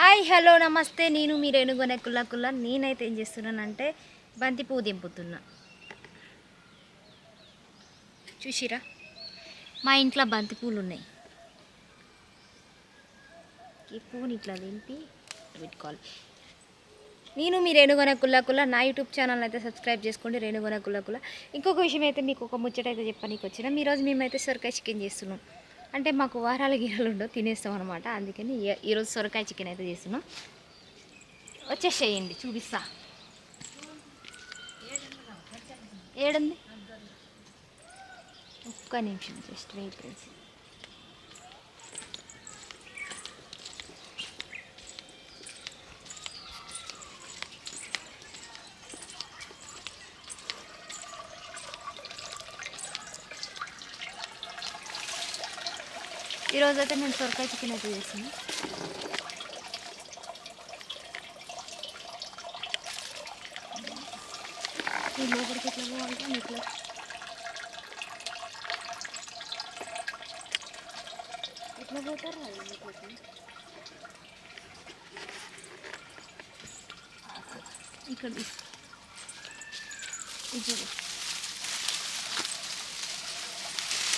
Hi hello నమస్తే. నేను మీ రేణుగొనే కుల్ల కుల్ల. నేనైతే ఏం చేస్తున్నానంటే బంతి పువ్వు దింపుతున్నా. చూసిరా? మా ఇంట్లో బంతి పూలు ఉన్నాయి ఈ పువ్వుని ఇట్లా దింపి పెట్టుకోవాలి. నేను మీ రేణుగొన కుల్ల కుల్ల. నా యూట్యూబ్ ఛానల్ అయితే సబ్స్క్రైబ్ చేసుకోండి రేణుగొన కుల్ల కుల్ల. ఇంకొక విషయం అయితే మీకు ఒక ముచ్చట అయితే చెప్పడానికి వచ్చిన ఈరోజు మేమైతే సొరకాయ చికెన్ చేస్తున్నాం. అంటే మాకు వారాల గీరాలు ఉండవు తినేస్తాం అనమాట అందుకని ఈరోజు సొరకాయ చికెన్ అయితే చేస్తున్నాం. వచ్చేసేయండి చూపిస్తా. ఏడుంది? ఒక్క నిమిషం జస్ట్ వెయిట్ చేసి. ఈరోజు అయితే నేను సొరకాయ చికెన్ అయితే చేస్తున్నాను ఈ లోపలికి ఎట్లా పోవాలి ఇట్లా ఎట్లా పోతారు అది ఇక్కడ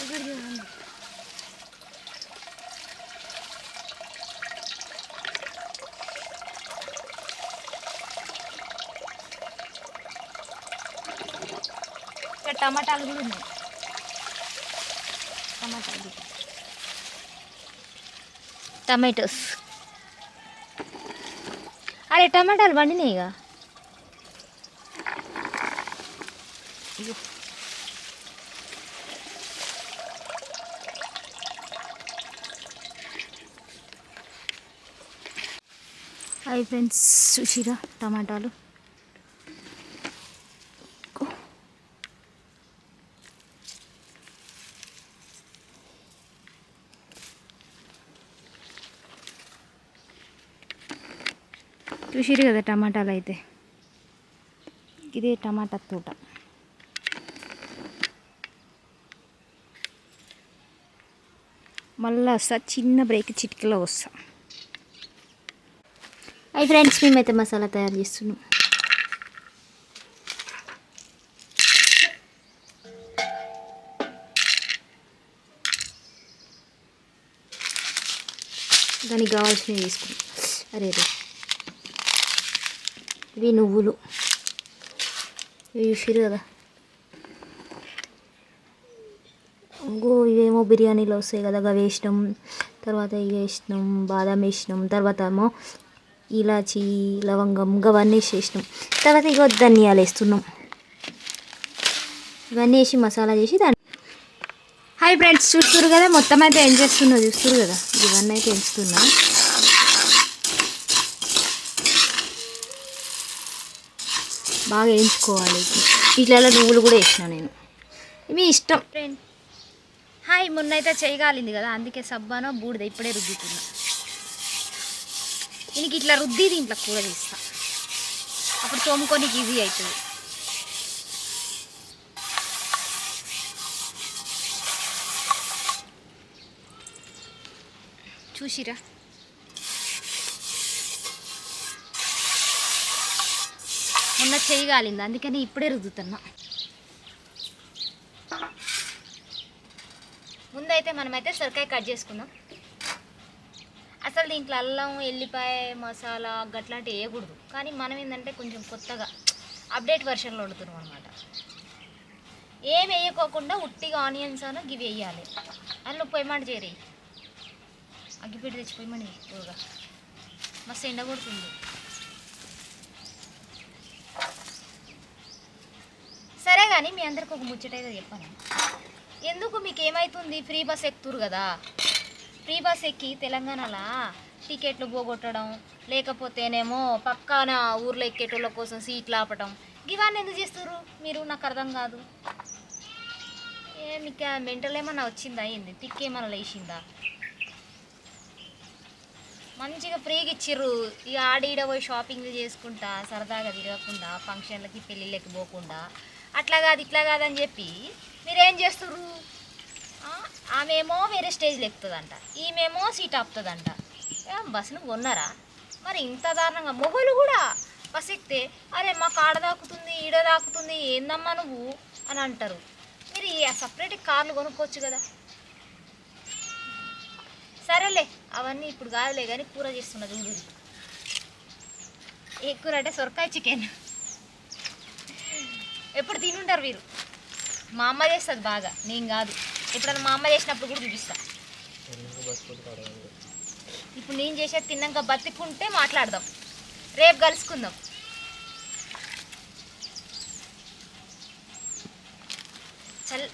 ఇక్కడ చూడండి ఇక్కడ టమాటాలు కూడా ఉన్నాయి. టమాటాలు టమాటోస్. అరే టమాటాలు పండినాయిగా ఇగో. హాయ్ ఫ్రెండ్స్ సుషిరా టమాటాలు. చూసిరు కదా టమాటాలు అయితే. ఇదే టమాటా తోట. మళ్ళీ వస్తా చిన్న బ్రేక్ చిటికలో వస్తా. అయి ఫ్రెండ్స్ మేమైతే మసాలా తయారు చేస్తున్నాం. దానికి కావాల్సినవి తీసుకున్నాం అరే రే ఇవి నువ్వులు. ఇవి చూసిరు కదా. ఇంకో ఇవేమో బిర్యానీలో వస్తాయి కదా అవి వేసినాం తర్వాత ఇవి వేసినాం బాదం వేసినాం తర్వాత ఏమో ఇలాచి లవంగం అవన్నీ వేసేసినాం తర్వాత ఇగో ధనియాలు వేస్తున్నాం. ఇవన్నీ వేసి మసాలా చేసి దాన్ని హాయ్ ఫ్రెండ్స్ చూస్తున్నారు కదా మొత్తం అయితే ఏం చేస్తున్నా చూస్తున్నారు కదా. ఇవన్నీ అయితే ఎంచుతున్నా. బాగా వేయించుకోవాలి. ఇట్లా నువ్వులు కూడా వేసిన నేను. మీ ఇష్టం. హాయ్ మొన్న అయితే చేయగాలింది కదా అందుకే సబ్బానో బూడిద ఇప్పుడే రుద్దుతున్నా. దీనికి ఇట్లా రుద్ది దీంట్లో కూర తీస్తా అప్పుడు తోముకోనికి ఈజీ అవుతుంది. చూసిరా. మొన్న చేయగాలింది? అందుకని ఇప్పుడే రుద్దుతున్నా. ముందైతే మనమైతే సొరకాయ కట్ చేసుకుందాం. అసలు దీంట్లో అల్లం ఎల్లిపాయ మసాలా గట్లాంటివి వేయకూడదు. కానీ మనం ఏంటంటే కొంచెం కొత్తగా అప్డేట్ వర్షన్లో వండుతున్నాం అనమాట ఏం వేయకోకుండా ఉట్టిగా ఆనియన్స్ అను గివి వేయాలి. అందులో పొయ్యమంట చేరి అగ్గిపెట్టి తెచ్చి పొయ్యమండి ఊరుగా మస్తు ఎండ కొడుతుంది సరే కానీ మీ అందరికి ఒక ముచ్చట అయితే చెప్పాను. ఎందుకు మీకు ఏమవుతుంది ఫ్రీ బస్ ఎక్కుతురు కదా. ఫ్రీ బస్ ఎక్కి తెలంగాణలో టికెట్లు పోగొట్టడం లేకపోతేనేమో పక్కన ఊర్లో ఎక్కేటోళ్ళ కోసం సీట్లు ఆపటం ఇవన్నీ ఎందుకు చేస్తారు మీరు నాకు అర్థం కాదు. ఏ మీకు మెంటల్ ఏమన్నా వచ్చిందా? అయింది తిక్కేమన్నా లేచిందా? మంచిగా ఫ్రీగా ఇచ్చిర్రు. ఇక ఆడ ఈడ పోయి షాపింగ్ చేసుకుంటా సరదాగా తిరగకుండా ఫంక్షన్లకి పెళ్ళిళ్ళకి పోకుండా అట్లా కాదు ఇట్లా కాదని చెప్పి మీరేం చేస్తుర్రు? ఆమెమో వేరే స్టేజ్లో ఎక్కుతుందంట ఈమెమో సీట్ ఆపుతుందంట. ఏం బస్సును కొన్నారా? మరి ఇంత దారుణంగా మొగలు కూడా బస్ ఎక్కితే అరే మాకు ఆడ దాకుతుంది ఈడ దాకుతుంది ఏందమ్మా నువ్వు అని అంటారు. మీరు ఈ సపరేట్ కార్లు కొనుక్కోవచ్చు కదా. సరేలే అవన్నీ ఇప్పుడు కాదులే కానీ కూర చేస్తున్నా చూడు. ఏ కూర అంటే సొరకాయ చికెన్ ఎప్పుడు తినుంటారు వీరు? మా అమ్మ చేస్తుంది బాగా నేను కాదు. ఎప్పుడన్నా మా అమ్మ చేసినప్పుడు కూడా చూపిస్తా. ఇప్పుడు నేను చేసేది తిన్నాక బతికుంటే మాట్లాడదాం. రేపు కలుసుకుందాం. చల్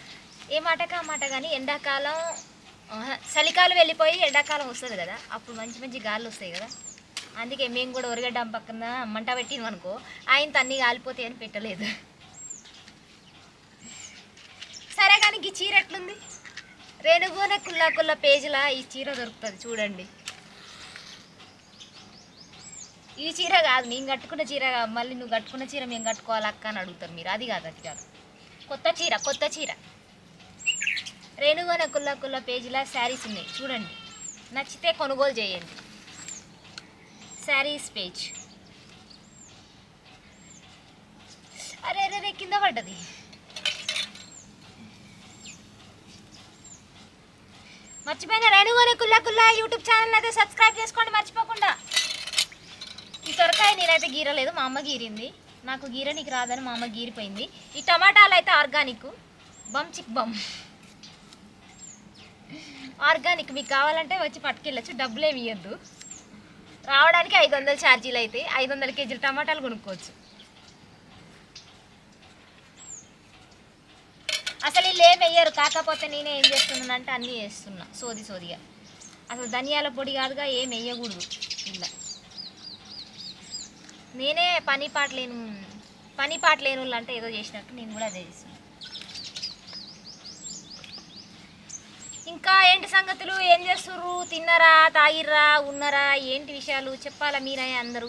ఏ మాటక ఆ మాట కానీ ఎండాకాలం చలికాలం వెళ్ళిపోయి ఎండాకాలం వస్తుంది కదా అప్పుడు మంచి మంచి గాలు వస్తాయి కదా. అందుకే మేము కూడా ఒరిగడ్డ పక్కన మంట పెట్టినాం అనుకో ఆయన తన్ని కాలిపోతాయి అని పెట్టలేదు సరే కానీ ఈ చీర ఎట్లుంది? రేణుగోన కుల్లా కుల్ల పేజీలా ఈ చీర దొరుకుతుంది చూడండి. ఈ చీర కాదు నేను కట్టుకున్న చీర కాదు మళ్ళీ నువ్వు కట్టుకున్న చీర మేము కట్టుకోవాలి అక్క అని అడుగుతారు మీరు. అది కాదు అది కాదు. కొత్త చీర కొత్త చీర. రేణుగోన కుల్ల కుల్ల పేజీలా శారీస్ ఉన్నాయి చూడండి. నచ్చితే కొనుగోలు చేయండి. శారీస్ పేజ్. అరే అరే రే కింద పడ్డది. మర్చిపోయిన రేణుగోని కుల్లా కుల్లా యూట్యూబ్ ఛానల్ అయితే సబ్స్క్రైబ్ చేసుకోండి మర్చిపోకుండా. ఈ సొరకాయ నేనైతే గీరలేదు మా అమ్మ గీరింది. నాకు గీర నీకు రాదని మా అమ్మ గీరిపోయింది. ఈ టమాటాలు అయితే ఆర్గానిక్ బమ్ చిక్ బమ్. ఆర్గానిక్ మీకు కావాలంటే వచ్చి పట్టుకెళ్ళచ్చు డబ్బులేమి ఇవ్వద్దు రావడానికి ఐదు వందల ఛార్జీలు అయితే ఐదు వందల కేజీలు టమాటాలు కొనుక్కోవచ్చు. అసలు వీళ్ళు ఏం వేయరు కాకపోతే నేనే ఏం చేస్తున్నానంటే అన్నీ వేస్తున్నా సోది సోదిగా. అసలు ధనియాల పొడి కాదుగా ఏం వేయకూడదు ఇలా. నేనే పని పాట లేను పని పాట లేని వాళ్ళు అంటే ఏదో చేసినట్టు నేను కూడా అదే చేస్తున్నా. ఇంకా ఏంటి సంగతులు? ఏం చేస్తుర్రు? తిన్నారా? తాగిర్రా? ఉన్నారా? ఏంటి విషయాలు? చెప్పాలా మీరే అందరూ?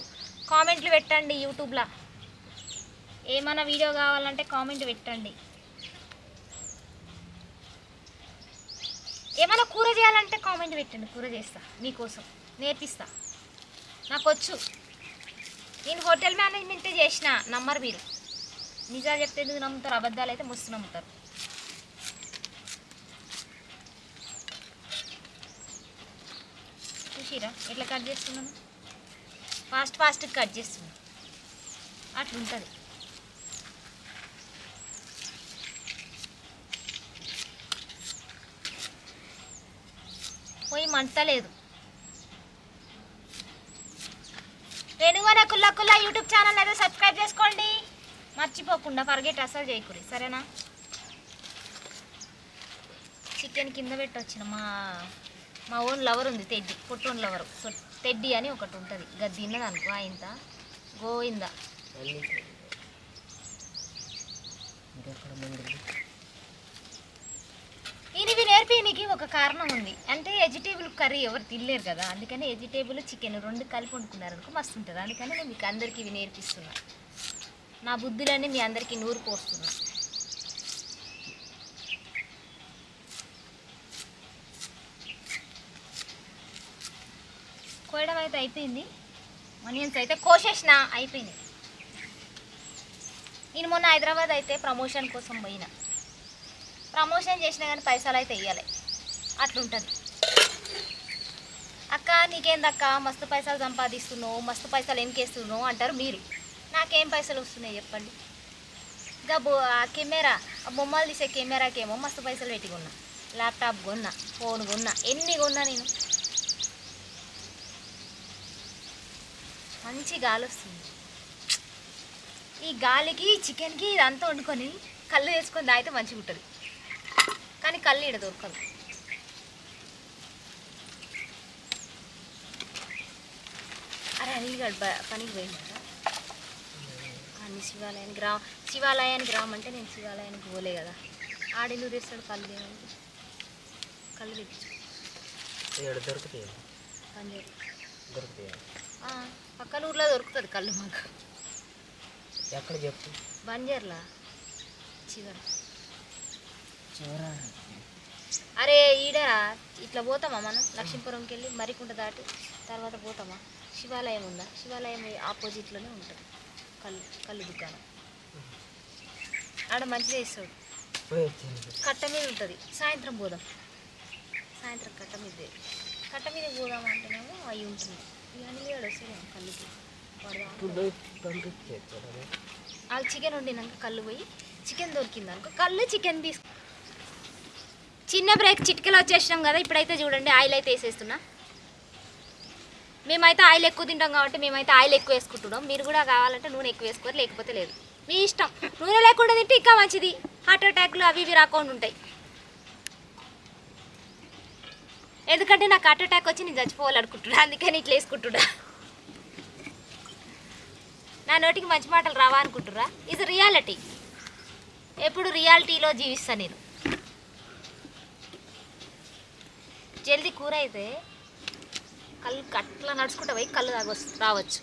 కామెంట్లు పెట్టండి యూట్యూబ్లో. ఏమైనా వీడియో కావాలంటే కామెంట్ పెట్టండి. ఏమైనా కూర చేయాలంటే కామెంట్ పెట్టండి. కూర చేస్తా. మీకోసం. నేర్పిస్తా. నాకు వచ్చు నేను హోటల్ మేనేజ్మెంటే చేసిన. నమ్మరు మీరు. నిజాలు చెప్తే ఎందుకు నమ్ముతారు? అబద్ధాలు అయితే మస్తు నమ్ముతారు. చూసిరా? ఎట్లా కట్ చేస్తున్నాను? ఫాస్ట్ ఫాస్ట్ కట్ చేస్తున్నాను అట్లుంటుంది. పోయి మంటలేదు. రేణుగోన కుల్ల కుల్ల యూట్యూబ్ ఛానల్ అయితే సబ్స్క్రైబ్ చేసుకోండి. మర్చిపోకుండా ఫర్గెట్ అసలు చేయకూరి సరేనా? చికెన్ కింద పెట్టొచ్చిన మా మా ఓన్ లవర్ ఉంది తెడ్డి పొట్టోన్ లవర్. సో తెడ్డి అని ఒకటి ఉంటుంది. గది తిన్నది అనుకో ఆయంత గోవింద ఇవి దానికి ఒక కారణం ఉంది. అంటే వెజిటేబుల్ కర్రీ ఎవరు తినలేరు కదా. అందుకని వెజిటేబుల్ చికెన్ రెండు కలిపి వండుకున్నారు అనుకో మస్తు ఉంటుంది. అందుకని నేను మీకు అందరికీ ఇవి నేర్పిస్తున్నా. నా బుద్ధులన్నీ మీ అందరికీ నూరు పోస్తున్నా. కోయడం అయితే అయిపోయింది. ఆనియన్స్ అయితే కోసేసిన అయిపోయింది. నేను మొన్న హైదరాబాద్ అయితే ప్రమోషన్ కోసం పోయినా. ప్రమోషన్ చేసినా కానీ పైసలు అయితే ఇవ్వాలి అట్లుంటుంది. అక్క నీకేందక్క? మస్తు పైసలు సంపాదిస్తున్నావు మస్తు పైసలు ఎంకేస్తున్నావు అంటారు మీరు. నాకేం పైసలు వస్తున్నాయి చెప్పండి. ఇంకా బో కెమెరా ఆ బొమ్మలు తీసే కెమెరాకేమో మస్తు పైసలు పెట్టి కొన్నా. ల్యాప్టాప్ కొన్నా ఫోన్ కొన్నా ఎన్ని కొన్నా నేను. మంచి గాలి వస్తుంది. ఈ గాలికి చికెన్కి ఇదంతా వండుకొని కళ్ళు వేసుకొని తాగితే మంచిగా ఉంటుంది కానీ కళ్ళు ఈడ దొరకదు అనిల్ గడ్ బ- పనికి పోయినారా అన్ని శివాలయానికి రా శివాలయానికి రామంటే నేను శివాలయానికి పోలే కదా. ఆడెందుకు తెస్తాడు కళ్ళు దేనికి కళ్ళు తెచ్చు. దొరుకుతాయి? దొరుకుతాయి? పక్కన ఊర్లో దొరుకుతుంది కళ్ళు మాకు. ఎక్కడ చెప్పు? బంజర్లా. చివర. చివర? అరే ఈడ ఇట్లా పోతామా మనం? లక్ష్మీపురంకి వెళ్ళి మరికుంట దాటి తర్వాత పోతామా? శివాలయం ఉందా? శివాలయం ఆపోజిట్లోనే ఉంటుంది. కళ్ళు కళ్ళు దుకాణం ఆడ మంచిగా ఇస్తాడు కట్ట మీద ఉంటుంది. సాయంత్రం పోదాం. సాయంత్రం కట్ట మీద. కట్ట మీద పోదాం అంటేనేమో అవి ఉంటుంది. ఇక అన్ని వస్తాయి కళ్ళుకి వాళ్ళు చికెన్ వండినాక కళ్ళు పోయి చికెన్ దొరికింది అనుకో. కళ్ళు చికెన్ తీసుకు చిన్న బ్రేక్ చిటికెలు వచ్చేసినాం కదా ఇప్పుడైతే చూడండి ఆయిల్ అయితే వేసేస్తున్నా. మేమైతే ఆయిల్ ఎక్కువ తింటాం కాబట్టి మేమైతే ఆయిల్ ఎక్కువ వేసుకుంటున్నాం. మీరు కూడా కావాలంటే నూనె ఎక్కువ వేసుకోరు లేకపోతే లేదు. మీ ఇష్టం. నూనె లేకుండా తింటే ఇంకా మంచిది. హార్ట్ అటాక్లు అవి ఇవి రాకుండా ఉంటాయి. ఎందుకంటే నాకు హార్ట్ అటాక్ వచ్చి నేను చచ్చిపోవాలనుకుంటున్నా. అందుకని ఇట్లా వేసుకుంటున్నా. నా నోటికి మంచి మాటలు రావా అనుకుంటురా ఇది రియాలిటీ. ఎప్పుడు రియాలిటీలో జీవిస్తా నేను. జల్దీ కూర అయితే కళ్ళు అట్లా నడుచుకుంటా పోయి కళ్ళు తాగొచ్చు రావచ్చు.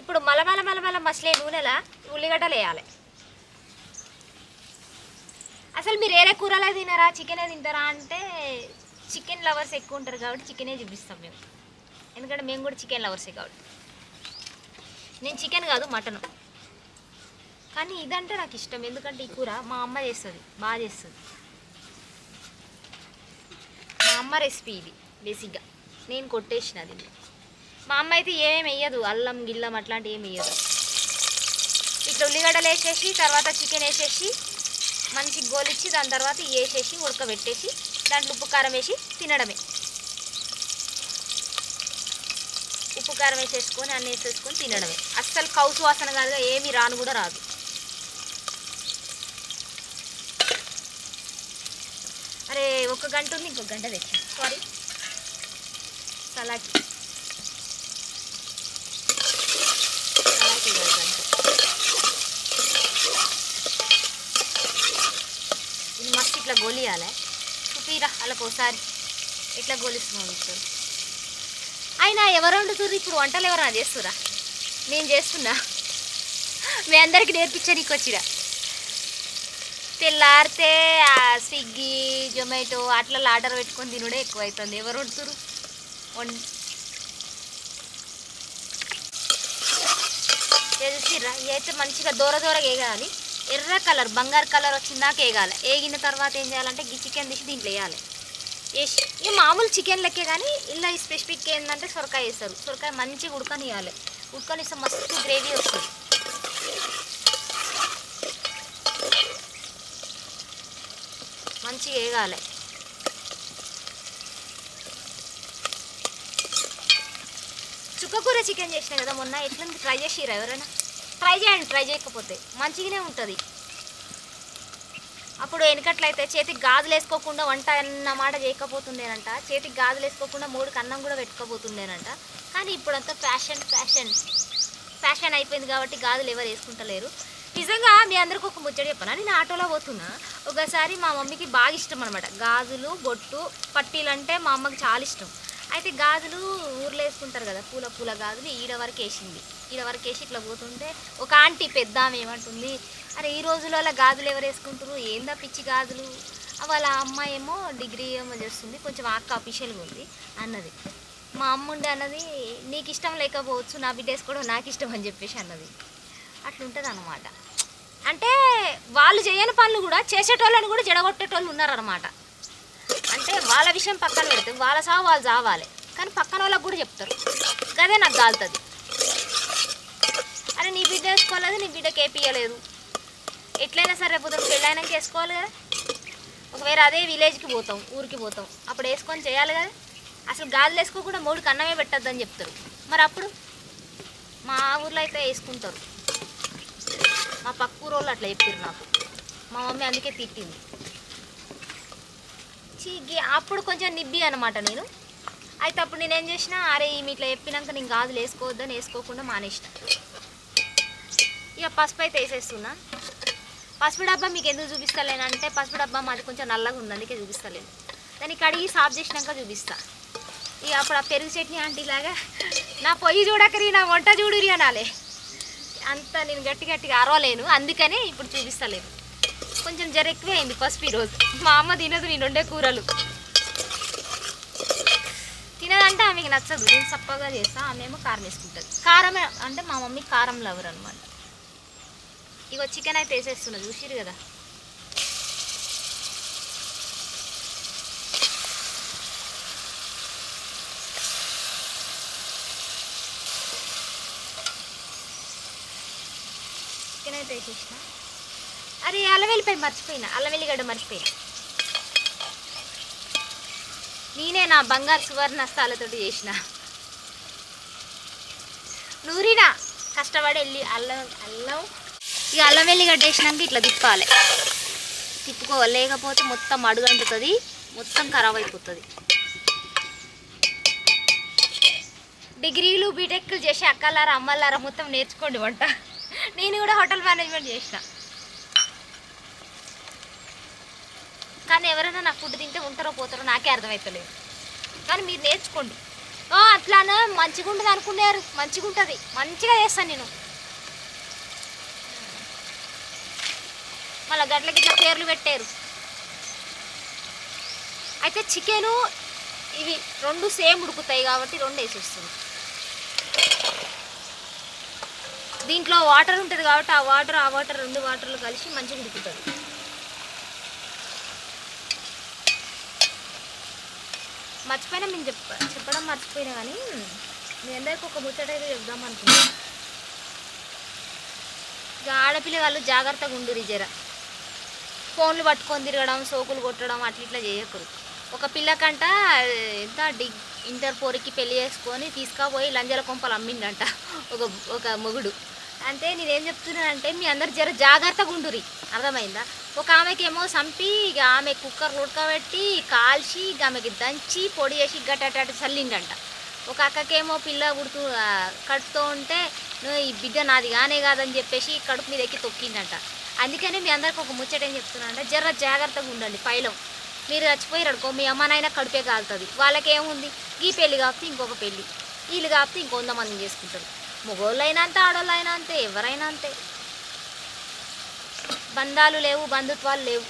ఇప్పుడు మలమల మలమల మసలే నూనెలా? ఉల్లిగడ్డలు వేయాలి. అసలు మీరు ఏరే కూరలే తినరా చికెనే తింటారా అంటే చికెన్ లవర్స్ ఎక్కువ ఉంటారు కాబట్టి చికెనే చూపిస్తాం మేము. ఎందుకంటే మేము కూడా చికెన్ లవర్సే కాబట్టి. నేను చికెన్ కాదు మటన్ కానీ ఇదంటే నాకు ఇష్టం. ఎందుకంటే ఈ కూర మా అమ్మ చేస్తుంది బాగా చేస్తుంది. మా అమ్మ రెసిపీ ఇది బేసిక్గా నేను కొట్టేసిన అది మా అమ్మ అయితే ఏమేమి వేయదు అల్లం గిల్లం అట్లాంటివి ఏమి వేయదు. ఇట్లా ఉల్లిగడ్డలు వేసేసి తర్వాత చికెన్ వేసేసి మంచి గోలిచ్చి దాని తర్వాత వేసేసి ఉడకబెట్టేసి దాంట్లో ఉప్పు కారం వేసి తినడమే. ఉప్పు కారం వేసేసుకొని అన్నీ వేసేసుకొని తినడమే. అస్సలు కౌసు వాసన కాదుగా ఏమి రాను కూడా రాదు. అరే ఒక గంట ఉంది ఇంకొక గంట తెచ్చి సారీ సలాకి సలాకి గంట. ఇది మస్తు ఇట్లా గోలియాలి. చూపిరా అలా ఒకసారి ఎట్లా గోలిస్తున్నాం ఇప్పుడు అయినా ఎవరు వండుతుర్రు ఇప్పుడు వంటలు ఎవరైనా చేస్తురా నేను చేస్తున్నా. మీ అందరికి నీకు వచ్చిరా. తెల్లారితే స్విగ్గీ జొమాటో అట్లా ఆర్డర్ పెట్టుకొని తినుడే ఎక్కువ అవుతుంది ఎవరు వండుతురు వం తెలిసిరా అయితే మంచిగా దూర దూరగా వేగాలి ఎర్ర కలర్ బంగారు కలర్ వచ్చిందాక వేగాలి వేగిన తర్వాత ఏం చేయాలంటే గిచికెన్ చికెన్ తీసి దీంట్లో వేయాలి వేసి ఇక మామూలు చికెన్ లెక్కే కానీ ఇలా ఈ స్పెసిఫిక్ ఏంటంటే సొరకాయ వేస్తారు. సొరకాయ మంచిగా ఉడకనియాలి ఉడకనిస్తే మస్తు గ్రేవీ వస్తుంది. మంచిగా వేగాలి. చుక్కకూర చికెన్ చేసిన కదా మొన్న ఎట్లుంది? ట్రై చేసిరా ఎవరైనా? ట్రై చేయండి ట్రై చేయకపోతే. మంచిగానే ఉంటుంది. అప్పుడు వెనకట్లయితే చేతికి గాజులు వేసుకోకుండా వంట అన్న మాట చేయకపోతుండేనంట. చేతికి గాజులు వేసుకోకుండా మూడు కన్నం కూడా పెట్టుకోబోతుండేనంట. కానీ ఇప్పుడంతా ఫ్యాషన్ ఫ్యాషన్. ఫ్యాషన్ అయిపోయింది కాబట్టి గాజులు ఎవరు వేసుకుంటలేరు. నిజంగా మీ అందరికి ఒక ముచ్చట చెప్పనా? నేను ఆటోలో పోతున్నా. ఒకసారి మా మమ్మీకి బాగా ఇష్టం అనమాట గాజులు బొట్టు పట్టీలు అంటే మా అమ్మకి చాలా ఇష్టం. అయితే గాజులు ఊర్లో వేసుకుంటారు కదా పూల పూల గాజులు ఈడ వరకు వేసింది. ఈడ వరకు వేసి ఇట్లా పోతుంటే ఒక ఆంటీ పెద్ద ఆమె ఏమంటుంది అరే ఈ రోజులలో గాజులు ఎవరు వేసుకుంటారు ఏందా పిచ్చి గాజులు? వాళ్ళ అమ్మాయి ఏమో డిగ్రీ ఏమో చేస్తుంది కొంచెం అక్క అఫీషియల్గా ఉంది అన్నది. మా అమ్మ ఉండే అన్నది నీకు ఇష్టం లేకపోవచ్చు నా బిడ్డ వేసుకోవడం నాకు ఇష్టం అని చెప్పేసి అన్నది. అట్లుంటుంది అనమాట అంటే వాళ్ళు చేయని పనులు కూడా చేసేటోళ్ళని కూడా జడగొట్టేటోళ్ళు ఉన్నారనమాట అంటే వాళ్ళ విషయం పక్కన పెడితే వాళ్ళ సావు వాళ్ళు చావాలి. కానీ పక్కన వాళ్ళకి కూడా చెప్తారు. అదే నాకు కాలుతుంది అరే నీ బిడ్డ వేసుకోలేదు నీ బిడ్డకి ఏపియలేదు ఎట్లయినా సరే పొద్దున పెళ్ళైనాక వేసుకోవాలి కదా. ఒకవేళ అదే విలేజ్కి పోతాం ఊరికి పోతాం అప్పుడు వేసుకొని చేయాలి కదా. అసలు గాజులు వేసుకోకుండా మూడు అన్నమే పెట్టద్దని చెప్తారు. మరి అప్పుడు? మా ఊర్లో అయితే వేసుకుంటారు. మా పక్క ఊరోళ్ళు అట్లా చెప్పారు నాకు. మా మమ్మీ అందుకే తిట్టింది. చీగి అప్పుడు కొంచెం నిబ్బి అనమాట నేను. అయితే అప్పుడు నేనేం చేసిన అరే ఈమె ఇట్లా చెప్పినాక నేను గాజులు వేసుకోవద్దని వేసుకోకుండా మానేసిన. ఇక పసుపు అయితే వేసేస్తున్నా. పసుపు డబ్బా మీకు ఎందుకు చూపిస్తలేనంటే పసుపు డబ్బా మాది కొంచెం నల్లగా ఉంది అందుకే చూపిస్తలేను. దాన్ని కడిగి సాఫ్ చేసినాక చూపిస్తా. ఇక అప్పుడు ఆ పెరుగు చట్నీ ఆంటీ లాగా నా పొయ్యి చూడకరి నా వంట చూడురి అనాలే. అంత నేను గట్టి గట్టిగా అరవలేను అందుకనే ఇప్పుడు చూపిస్తలేను. కొంచెం జర ఎక్కువే అయింది పసుపు ఈరోజు. మా అమ్మ తినదు నేను రెండే కూరలు. తినదంటే ఆమెకి నచ్చదు. నేను చప్పగా చేస్తా ఆమెమో కారం వేసుకుంటుంది. కారం అంటే మా మమ్మీ కారం లవర్ అనమాట ఇగో చికెన్ అయితే వేసేస్తున్నా చూసిరు కదా. చికెన్ అయితే వేసేసిన. అరే అల్లవెల్లిపాయ మర్చిపోయినా అల్లవెల్లిగడ్డ మర్చిపోయినా. నేనే నా బంగారు సువర్ణ స్థాలతో చేసిన. నూరినా కష్టపడి వెళ్ళి అల్లం అల్లం. ఇక అల్లం వెల్లిగడ్డ వేసినాక ఇట్లా తిప్పాలి. తిప్పుకోవాలి. లేకపోతే మొత్తం అడుగంటుతుంది మొత్తం ఖరాబ్ అయిపోతుంది. డిగ్రీలు బీటెక్లు చేసి అక్కలారా అమ్మలారా మొత్తం నేర్చుకోండి వంట. నేను కూడా హోటల్ మేనేజ్మెంట్ చేసిన. కానీ ఎవరైనా నా ఫుడ్ తింటే ఉంటారో పోతారో నాకే అర్థమవుతలేదు కానీ మీరు నేర్చుకోండి. అట్లానే మంచిగా ఉంటుంది అనుకున్నారు. మంచిగా ఉంటుంది. మంచిగా చేస్తాను నేను. మళ్ళీ గట్లకి ఇట్లా పేర్లు పెట్టారు. అయితే చికెను ఇవి రెండు సేమ్ ఉడుకుతాయి కాబట్టి రెండు వేసేస్తుంది దీంట్లో వాటర్ ఉంటుంది కాబట్టి ఆ వాటర్ ఆ వాటర్ రెండు వాటర్లు కలిసి మంచిగా ఉడుకుతుంది మర్చిపోయినా మేము చెప్ప చెప్పడం మర్చిపోయినా కానీ మీ అందరికి ఒక ముచ్చట అయితే చెప్దాం అనుకున్నాను ఇక ఆడపిల్లగాళ్ళు జాగ్రత్తగా ఉండరు జర ఫోన్లు పట్టుకొని తిరగడం సోకులు కొట్టడం అట్లా ఇట్లా చేయకూడదు ఒక పిల్లకంట ఎంత డిగ్ ఇంటర్ పోరికి పెళ్ళి చేసుకొని తీసుకుపోయి లంజల కొంపలు అమ్మిండంట ఒక ఒక మొగుడు. అంటే నేనేం చెప్తున్నానంటే మీ అందరు జర జాగ్రత్తగా ఉండురి. అర్థమైందా? ఒక ఆమెకేమో చంపి ఇక ఆమె కుక్కర్ ఉడకబెట్టి కాల్చి ఇక ఆమెకి దంచి పొడి చేసి గట్టట చల్లిండంట ఒక అక్కకేమో పిల్ల ఉడుతూ ఆ, కడుపుతూ ఉంటే "నువ్వు ఈ బిడ్డ నాది కానే కాదని చెప్పేసి కడుపు మీద ఎక్కి తొక్కిందంట. అందుకనే మీ అందరికి ఒక ముచ్చట ఏం చెప్తున్నానంటే జర జాగ్రత్తగా ఉండండి పైలం. మీరు చచ్చిపోయారు అనుకో మీ అమ్మనైనా కడుపే కాలుతుంది. వాళ్ళకేముంది? ఈ పెళ్ళి కాకపోతే ఇంకొక పెళ్ళి వీళ్ళు కాకపోతే ఇంకో వంద చేసుకుంటారు. మగోళ్ళు అయినా అంతే ఆడవాళ్ళు అయినా అంతే ఎవరైనా అంతే. బంధాలు లేవు బంధుత్వాలు లేవు.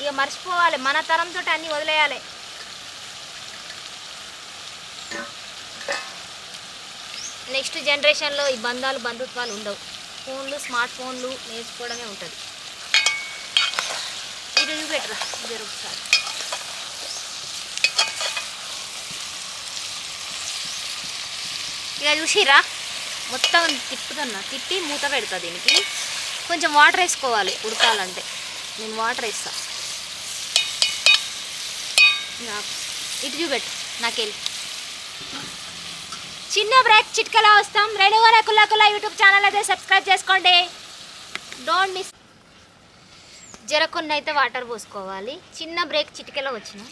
ఇక మర్చిపోవాలి మన తరంతో అన్నీ వదిలేయాలి. నెక్స్ట్ జనరేషన్లో ఈ బంధాలు బంధుత్వాలు ఉండవు. ఫోన్లు స్మార్ట్ ఫోన్లు నేర్చుకోవడమే ఉంటుంది. ఇది చూపెట్టరా జరుగుతుంది ఇక చూసిరా? మొత్తం తిప్పుతున్నా. తిప్పి మూత పెడతా దీనికి. కొంచెం వాటర్ వేసుకోవాలి ఉడకాలంటే. నేను వాటర్ వేస్తా. ఇటు చూపెట్టు నాకెళ్ళి. చిన్న బ్రేక్ చిట్కలా వస్తాం. రేణుగాల కుల్లా కుల్లా యూట్యూబ్ ఛానల్ అయితే సబ్స్క్రైబ్ చేసుకోండి. డోంట్ మిస్ జరకొన్ని అయితే వాటర్ పోసుకోవాలి. చిన్న బ్రేక్ చిటికెలో వచ్చిన.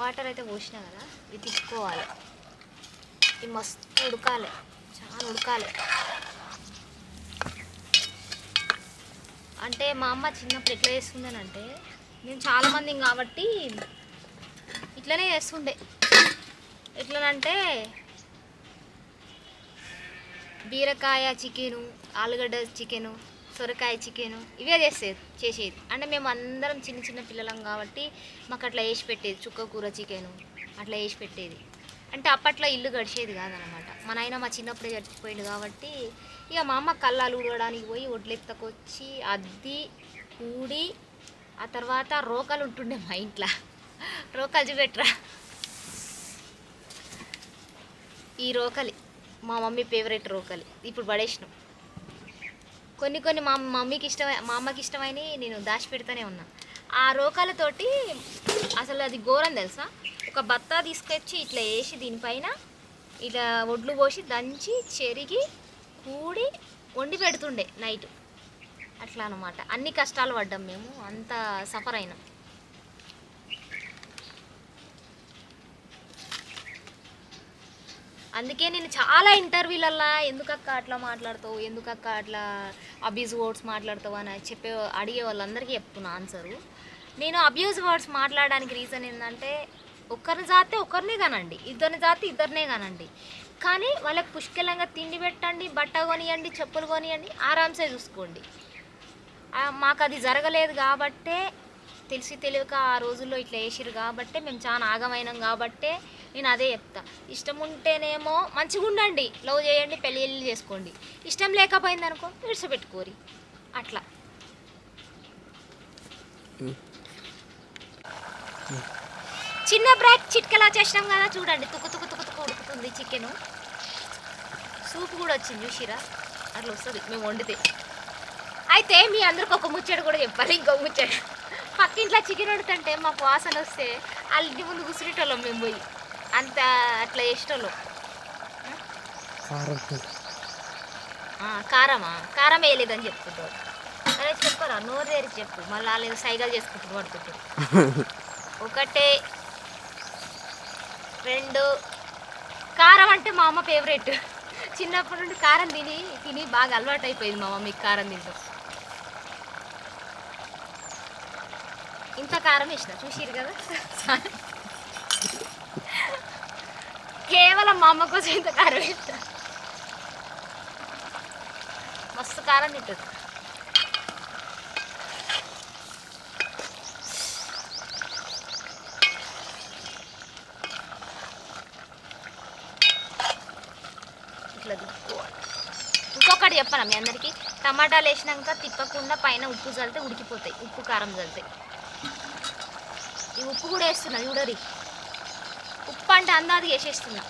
వాటర్ అయితే పోసినా కదా ఇది తిప్పుకోవాలి ఇది మస్తు ఉడకాలి. చాలా ఉడకాలి. అంటే మా అమ్మ చిన్నప్పుడు ఎట్లా చేస్తుందని అంటే మేము చాలామంది కాబట్టి ఇట్లనే చేస్తుండే. ఎట్లనంటే బీరకాయ చికెను ఆలుగడ్డ చికెను సొరకాయ చికెను ఇవే చేసేది చేసేది. అంటే మేము అందరం చిన్న చిన్న పిల్లలం కాబట్టి మాకు అట్లా వేసి పెట్టేది. చుక్క కూర చికెను అట్లా వేసి పెట్టేది. అంటే అప్పట్లో ఇల్లు గడిచేది కాదనమాట. మా నాయన మా చిన్నప్పుడే చచ్చిపోయింది కాబట్టి ఇక మా అమ్మ కళ్ళాలు ఊడడానికి పోయి ఒడ్లెత్తకొచ్చి అద్ది ఊడి ఆ తర్వాత రోకలు ఉంటుండే మా ఇంట్లో. రోకలు చూపెట్టరా. ఈ రోకలి మా మమ్మీ ఫేవరెట్ రోకలి. ఇప్పుడు పడేసినాం. కొన్ని కొన్ని మా మమ్మీకి ఇష్టమై మా అమ్మకి ఇష్టమైన నేను దాచిపెడుతూనే ఉన్నా. ఆ రోకలతోటి అసలు అది ఘోరం తెలుసా? ఒక బత్తా తీసుకొచ్చి ఇట్లా వేసి దీనిపైన ఇట్లా ఒడ్లు పోసి దంచి చెరిగి కూడి వండి పెడుతుండే నైట్. అట్లా అనమాట అన్ని కష్టాలు పడ్డాం మేము. అంత సఫర్ అయినాం. అందుకే నేను చాలా ఇంటర్వ్యూలల్లో ఎందుకక్క అట్లా మాట్లాడతావు ఎందుకక్క అట్లా అబ్యూజ్ వర్డ్స్ మాట్లాడతావు అని చెప్పే అడిగే వాళ్ళందరికీ చెప్తున్నా ఆన్సరు. నేను అబ్యూజ్ వర్డ్స్ మాట్లాడడానికి రీజన్ ఏంటంటే ఒకరిని జాతే ఒకరినే కానండి ఇద్దరిని జాతే ఇద్దరినే కానండి. కానీ వాళ్ళకి పుష్కలంగా తిండి పెట్టండి బట్ట కొనియండి చెప్పులు కొనియండి ఆరామ్సే చూసుకోండి. మాకు అది జరగలేదు కాబట్టే తెలిసి తెలియక ఆ రోజుల్లో ఇట్లా వేసిరు కాబట్టే మేము చాలా ఆగమైనాం కాబట్టే నేను అదే చెప్తా. ఇష్టం ఉంటేనేమో మంచిగా ఉండండి లవ్ చేయండి పెళ్ళి చేసుకోండి. ఇష్టం లేకపోయింది అనుకో విడిచిపెట్టుకోరి. అట్లా. చిన్న బ్రేక్ చిట్కలా చేసినాం కదా చూడండి. తుక్కు తుక్కు తుక్కు తుక్కు ఉడుకుతుంది చికెన్. సూప్ కూడా వచ్చింది చూసిరా? అట్లా వస్తుంది. మేము వండితే. అయితే మీ అందరికి ఒక ముచ్చట కూడా చెప్పాలి. ఇంకో ముచ్చట. పక్కింట్లో చికెన్ వండుతుంటే మాకు వాసన వస్తే వాళ్ళ ఇంటి ముందు కుసిరేటోళ్ళం మేము పోయి. అంత అట్లా చేసేటోళ్ళం కారమా? కారం వేయలేదని చెప్తుంటారు అరే చెప్పరా? నోరు తెరి చెప్పు. మళ్ళీ వాళ్ళు సైకిల్ చేసుకుంటూ పడుతుంటారు ఒకటే రెండు. కారం అంటే మా అమ్మ ఫేవరెట్. చిన్నప్పటి నుండి కారం తిని తిని బాగా అలవాటు అయిపోయింది మా మమ్మీకి కారం తింటాం ఇంత కారం వేసిన? చూసిరు కదా? కేవలం మా అమ్మ కోసం ఇంత కారం వేసిన మస్తు కారం తింటుంది. ఇట్లా ఇంకొకటి చెప్పనా మీ అందరికీ? టమాటాలు వేసినాక తిప్పకుండా పైన ఉప్పు చల్లితే ఉడికిపోతాయి. ఉప్పు కారం చల్లితే. ఈ ఉప్పు కూడా వేస్తున్నా చూడరి. అంటే అందాది వేసేస్తున్నా.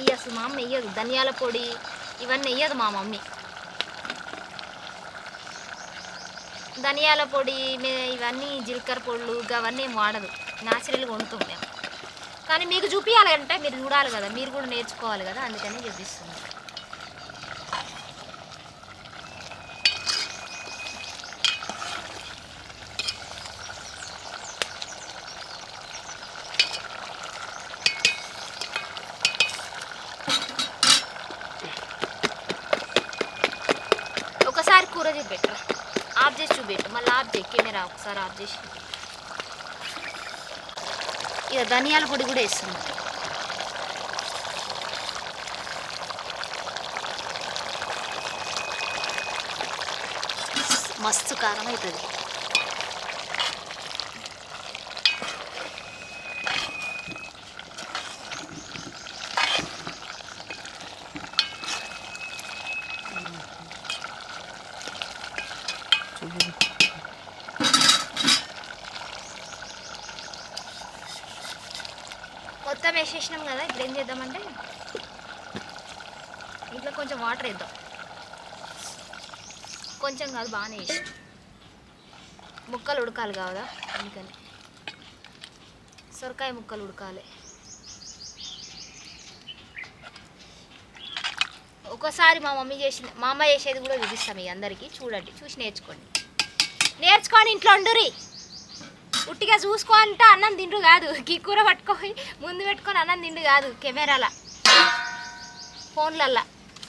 ఇవి అసలు మా అమ్మ వేయదు. ధనియాల పొడి ఇవన్నీ వేయదు మా మమ్మీ. ధనియాల పొడి ఇవన్నీ జీలకర్ర పొడులు అవన్నీ ఏం వాడదు. న్యాచురల్గా వండుతాం మేము. కానీ మీకు చూపించాలంటే మీరు చూడాలి కదా. మీరు కూడా నేర్చుకోవాలి కదా. అందుకని చూపిస్తుంది ఒకసారి కూర చూపెట్టు ఆఫ్ చేసి చూపెట్టు మళ్ళీ ఆఫ్ చేయి కెమెరా ఒకసారి ఆఫ్ చేసి. ఇక ధనియాల పొడి కూడా వేస్తుంది మస్తు కారం అవుతుంది మొత్తం వేసేసినాం కదా ఇప్పుడు ఏం చేద్దామంటే ఇట్లా కొంచెం వాటర్ వేద్దాం. కొంచెం కాదు బాగానే వేసాం ముక్కలు ఉడకాలి కావదా అందుకని. సొరకాయ ముక్కలు ఉడకాలి. ఒకసారి మా మమ్మీ చేసిన మా అమ్మ చేసేది కూడా చూపిస్తాం మీ అందరికీ. చూడండి చూసి నేర్చుకోండి. నేర్చుకోండి ఇంట్లో ఉండురి ఉట్టిగా చూసుకో అంటే అన్నం తిండు కాదు. గీ కూర పట్టుకొని ముందు పెట్టుకొని అన్నం తిండు కాదు కెమెరాల. ఫోన్లల్లా.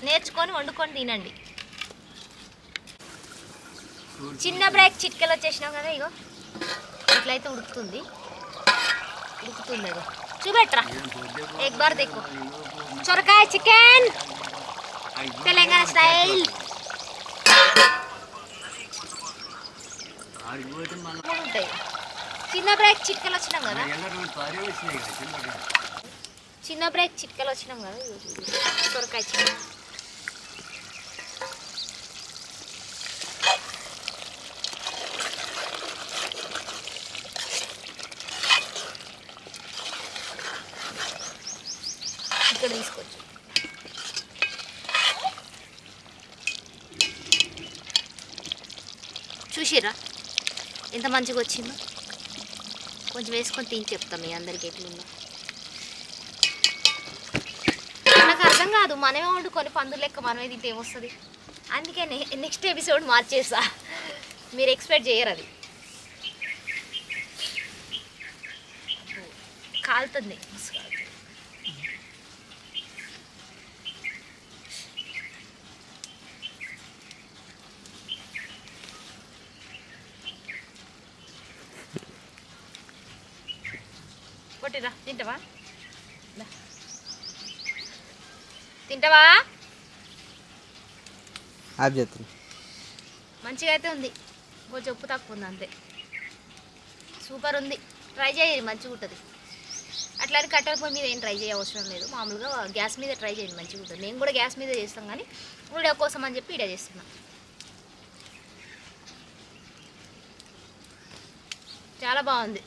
నేర్చుకొని వండుకొని తినండి. చిన్న బ్రేక్ చిట్కెలు వచ్చేసినావు కదా ఇగో. ఇట్లయితే ఉడుకుతుంది. ఉడుకుతుంది అదో చూపెట్రా. ఎగ్ బార్ తెక్కు. సొరకాయ చికెన్. తెలంగాణ స్టైల్. ఉంటాయి చిన్న బ్రేక్ చిట్కలు వచ్చినాం కదా. చిన్న బ్రేక్. చిట్కలు వచ్చినాం కదా. సొరకాయ చికెన్ ఇక్కడ తీసుకోవచ్చు. చూసిరా ఎంత మంచిగా వచ్చిందో? కొంచెం వేసుకొని తిని చెప్తాం మీ అందరికి ఎట్లుందో. నాకు అర్థం కాదు మనమే వండుకొని పందులు లెక్క మనమే తింటే ఏమొస్తుంది? అందుకే నెక్స్ట్ ఎపిసోడ్ మార్చేసా. మీరు ఎక్స్పెక్ట్ చేయరు అది. కాలుతుంది మస్తు కాలుతుంది. పట్టిరా తింటావా దా. తింటావా? ఆఫ్ చేస్తాను మంచిగా అయితే ఉంది. కొంచెం ఉప్పు తక్కువ ఉంది అంతే. సూపర్ ఉంది. ట్రై చేయండి మంచిగా ఉంటుంది అట్లా అని కట్టెల పొయ్యి మీద ఏం ట్రై చేయ అవసరం లేదు. మామూలుగా గ్యాస్ మీద ట్రై చేయండి మంచిగా ఉంటుంది నేను కూడా గ్యాస్ మీద చేస్తాం కానీ వీడియో కోసం అని చెప్పి ఇడే చేస్తున్నా. చాలా బాగుంది.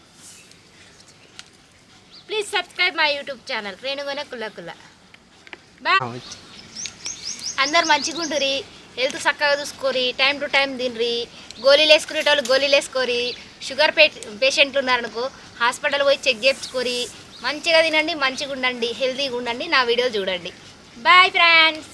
Please subscribe my YouTube channel రేణుగోనే కుల్ల కుల్ల. అందరు మంచిగా ఉంటురి హెల్త్ చక్కగా చూసుకోరి టైం టు టైం తినరి గోళీలు వేసుకునేటోళ్ళు గోళీలు వేసుకోరి షుగర్ పే పేషెంట్లు ఉన్నారనుకో హాస్పిటల్ పోయి చెక్ చేయించుకోరి మంచిగా తినండి మంచిగా ఉండండి హెల్తీగా ఉండండి. నా వీడియోలు చూడండి. Bye friends.